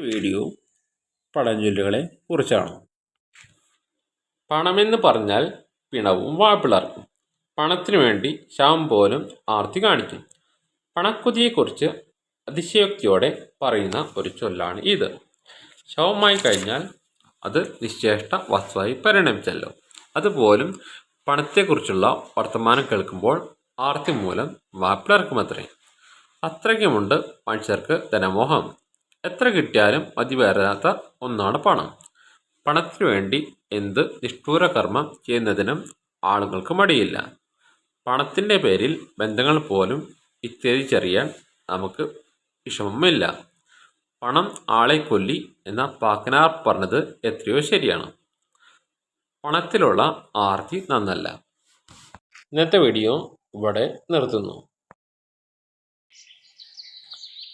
Video പഴഞ്ചൊല്ലുകളെ കുറിച്ചാണ്. പണമെന്ന് പറഞ്ഞാൽ പിണവും വാപ്പിളർക്കും. പണത്തിനു വേണ്ടി ശവം പോലും ആർത്തി കാണിക്കും. പണക്കുതിയെക്കുറിച്ച് അതിശയോക്തിയോടെ പറയുന്ന ഒരു ചൊല്ലാണ് ഇത്. ശവമായി കഴിഞ്ഞാൽ അത് നിശ്ചേഷ്ട വസ്തുവായി പരിണമിച്ചല്ലോ. അതുപോലും പണത്തെക്കുറിച്ചുള്ള വർത്തമാനം കേൾക്കുമ്പോൾ ആർത്തി മൂലം വാപ്പിളർക്കും അത്രയും അത്രയ്ക്കുമുണ്ട് മനുഷ്യർക്ക് ധനമോഹം. എത്ര കിട്ടിയാലും മതി വരാത്ത ഒന്നാണ് പണം. പണത്തിനു വേണ്ടി എന്ത് നിഷ്ഠൂര കർമ്മം ചെയ്യുന്നതിനും ആളുകൾക്ക് മടിയില്ല. പണത്തിന്റെ പേരിൽ ബന്ധങ്ങൾ പോലും വിച്ഛേദിച്ചറിയാൻ നമുക്ക് വിഷമമില്ല. പണം ആളെ കൊല്ലി എന്ന പാക്കനാർ പറഞ്ഞത് എത്രയോ ശരിയാണ്. പണത്തിലുള്ള ആർത്തി നന്നല്ല. ഇന്നത്തെ വീഡിയോ ഇവിടെ നിർത്തുന്നു.